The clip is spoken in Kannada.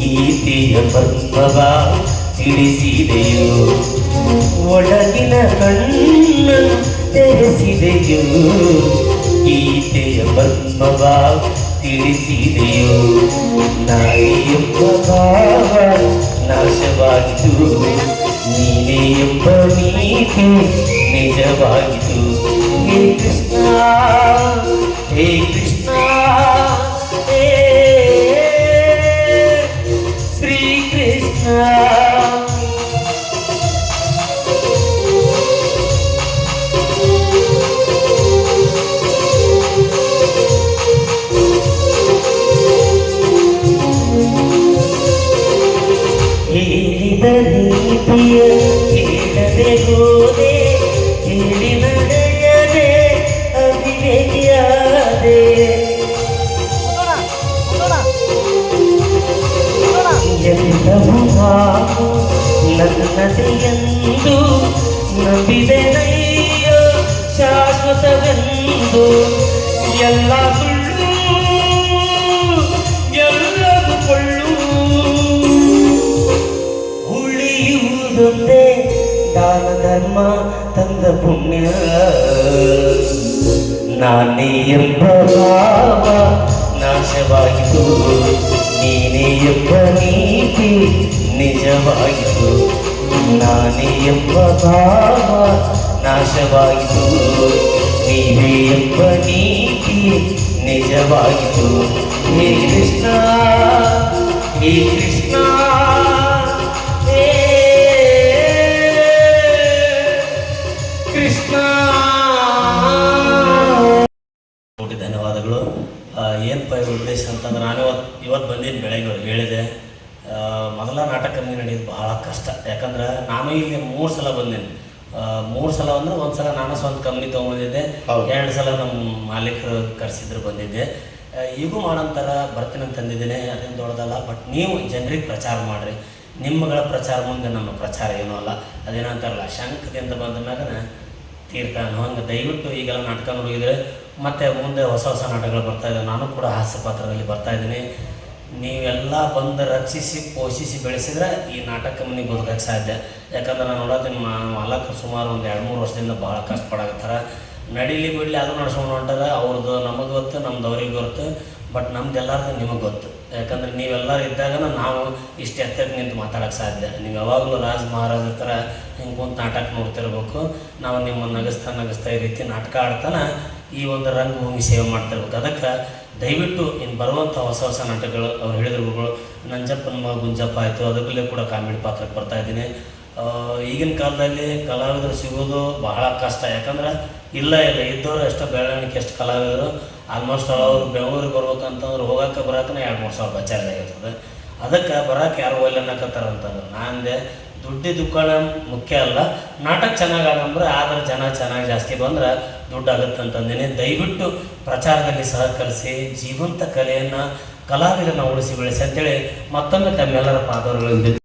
ಗೀತೆಯ ಪದ್ಮವ ತಿಳಿಸಿದೆಯು ಒಳಗಿನ ಕಣ್ಣನ್ನು ತೆರೆಸಿದೆಯು ಗೀತೆಯ ಪದ್ಮವ ತಿಳಿಸಿದೆಯು ನಾಯಿಯೆಂಬ ಭಾವ ನಾಶವಾಗಿತು ನೀನೇ ಎಂಬ ನೀತಿ ನಿಜವಾಗಿತು ಹೇ ಕೃಷ್ಣ ಹೇ ಕೃಷ್ಣ ಹೇ ಶ್ರೀ ಕೃಷ್ಣ ನೀತಿಯ ಕೇಳದೆ ಹೋದೆ ಕೇಳಿ ನಡೆಯದೆ ಅವಿವೇಕಿಯಾದೆ ಎಲ್ಲವೂ ನಾನು ನನ್ನದೆಯೆಂದು ನಂಬಿದೆನಯ್ಯೋ ಶಾಶ್ವತವೆಂದು. ಎಲ್ಲ ಧರ್ಮ ತಂದ ಪುಣ್ಯ ನಾನೇ ಎಂಬ ಭಾವ ನಾಶವಾಯಿತು ನೀನೇ ಎಂಬ ನೀತಿ ನಿಜವಾಯಿತು ನಾನೇ ಎಂಬ ಭಾವ ನಾಶವಾಯಿತು ನೀವೇ ಎಂಬ ನೀತಿ ನಿಜವಾಯಿತು ಹೇ ಕೃಷ್ಣ ಹೇ ಕೃಷ್ಣ ಹೇ ಕೋಟಿ ಧನ್ಯವಾದಗಳು. ಏನಪ್ಪ ಇವ್ರ ಉದ್ದೇಶ ಅಂತಂದ್ರೆ ನಾನು ಇವತ್ತು ಇವತ್ತು ಬಂದಿದ್ದು ಬೆಳಗ್ಗೆ ಹೇಳಿದೆ. ಮೊದಲ ನಾಟಕ ನಡೆಯೋದು ಬಹಳ ಕಷ್ಟ. ಯಾಕಂದ್ರೆ ನಾನು ಇಲ್ಲಿ ಮೂರು ಸಲ ಬಂದೇನೆ. ಮೂರು ಸಲ ಅಂದ್ರೆ ಒಂದು ಸಲ ನಾನು ಸ್ವಂತ ಕಂಪ್ನಿ ತೊಗೊಂಬಂದಿದ್ದೆ. ಎರಡು ಸಲ ನಮ್ಮ ಮಾಲೀಕರು ಕರೆಸಿದ್ರು ಬಂದಿದ್ದೆ. ಈಗ ಮಾಡಂತಾರ ಬರ್ತೀನಿ ಅಂತ ತಂದಿದ್ದೇನೆ ಅದೇನು ದೊಡ್ಡದಲ್ಲ ಬಟ್ ನೀವು ಜನರಿಗೆ ಪ್ರಚಾರ ಮಾಡಿರಿ. ನಿಮ್ಮಗಳ ಪ್ರಚಾರ ಮುಂದೆ ನಮ್ಮ ಪ್ರಚಾರ ಏನೂ ಅಲ್ಲ. ಅದೇನಂತಾರಲ್ಲ ಶಂಕದಿಂದ ಬಂದ ಮ್ಯಾಗನ ತೀರ್ಥ ಅನ್ನೋ ಹಂಗೆ ದಯವಿಟ್ಟು ಈಗೆಲ್ಲ ನಾಟಕ ನೋಡಿದರೆ ಮತ್ತೆ ಮುಂದೆ ಹೊಸ ಹೊಸ ನಾಟಕಗಳು ಬರ್ತಾ ಇದ್ದಾವೆ ನಾನು ಕೂಡ ಹಾಸ್ಯ ಪಾತ್ರದಲ್ಲಿ ಬರ್ತಾ ಇದ್ದೀನಿ. ನೀವೆಲ್ಲ ಬಂದು ರಕ್ಷಿಸಿ, ಪೋಷಿಸಿ ಬೆಳೆಸಿದ್ರೆ ಈ ನಾಟಕ ಮನೆಗೆ ಬದುಕಕ್ಕೆ ಸಾಧ್ಯ. ಯಾಕಂದ್ರೆ ನಾನು ನೋಡೋದು ಮಾಲಕರು ಸುಮಾರು ಒಂದು ಎರಡು ಮೂರು ವರ್ಷದಿಂದ ಭಾಳ ಕಷ್ಟಪಡಕತ್ತಾರ. ನಡೀಲಿ ಬಿಡಲಿ ಅದು ನಡ್ಸ್ಕೊಂಡು ಹೊಂಟಾರ ಅವ್ರದ್ದು ನಮಗೆ ಗೊತ್ತು, ನಮ್ದು ಅವ್ರಿಗೆ ಗೊತ್ತು, ಬಟ್ ನಮ್ದು ನಿಮಗೆ ಗೊತ್ತು. ಯಾಕಂದ್ರೆ ನೀವೆಲ್ಲರೂ ಇದ್ದಾಗ ನಾವು ಇಷ್ಟು ಎತ್ತರಕ್ಕೆ ನಿಂತು ಮಾತಾಡೋಕ್ಕೆ ಸಾಧ್ಯ. ನೀವು ಯಾವಾಗಲೂ ರಾಜ ಮಹಾರಾಜ ಥರ ಹಿಂಗೆ ಕುಂತು ನಾಟಕ ನೋಡ್ತಿರ್ಬೇಕು. ನಾವು ನಿಮ್ಮನ್ನು ನಗಿಸ್ತಾ ನಗಿಸ್ತಾ ಈ ರೀತಿ ನಾಟಕ ಆಡ್ತಾನ ಈ ಒಂದು ರಂಗಭೂಮಿ ಸೇವೆ ಮಾಡ್ತಿರ್ಬೇಕು. ಅದಕ್ಕೆ ದಯವಿಟ್ಟು ಇನ್ನು ಬರುವಂಥ ಹೊಸ ಹೊಸ ನಾಟಕಗಳು, ಅವ್ರು ಹೇಳಿದ್ರು ನಂಜಪ್ಪನ ಗುಂಜಪ್ಪ ಆಯಿತು ಅದಕ್ಕಲ್ಲೇ ಕೂಡ ಕಾಮಿಡಿ ಪಾತ್ರಕ್ಕೆ ಬರ್ತಾ ಇದ್ದೀನಿ. ಈಗಿನ ಕಾಲದಲ್ಲಿ ಕಲಾವಿದರು ಸಿಗೋದು ಬಹಳ ಕಷ್ಟ. ಯಾಕಂದ್ರೆ ಇಲ್ಲ ಇಲ್ಲ, ಇದ್ದವರು ಎಷ್ಟು ಬೆಳವಣಿಗೆ ಎಷ್ಟು ಕಲಾವಿದರು. ಆಲ್ಮೋಸ್ಟ್ ಅವರು ಬೆಂಗಳೂರಿಗೆ ಬರ್ಬೇಕಂತಂದ್ರೆ ಹೋಗೋಕೆ ಬರೋಕೆ ಎರಡು, ಮೂರು ಸಾವಿರ ಬಚಾರ ಆಗಿರ್ತದೆ. ಅದಕ್ಕೆ ಬರೋಕೆ ಯಾರು ಒಲ್ಲೆ ಅನ್ನಕತ್ತಾರ ಅಂತಂದ್ರೆ ನಾಂದೆ ದುಡ್ಡಿ ದುಕ್ಕಾಣ ಮುಖ್ಯ ಅಲ್ಲ. ನಾಟಕ ಚೆನ್ನಾಗಿ ಆಡಂದ್ರೆ ಆದ್ರೆ ಜನ ಚೆನ್ನಾಗಿ ಜಾಸ್ತಿ ಬಂದ್ರೆ ದುಡ್ಡು ಆಗುತ್ತೆ ಅಂತಂದೇನೆ. ದಯವಿಟ್ಟು ಪ್ರಚಾರದಲ್ಲಿ ಸಹಕರಿಸಿ, ಜೀವಂತ ಕಲೆಯನ್ನು ಕಲಾವಿದರನ್ನ ಉಳಿಸಿ ಬೆಳೆಸಿ ಅಂತೇಳಿ ಮತ್ತೊಮ್ಮೆ ತಮ್ಮೆಲ್ಲರ ಪಾದವರ್ಗಳಿಂದ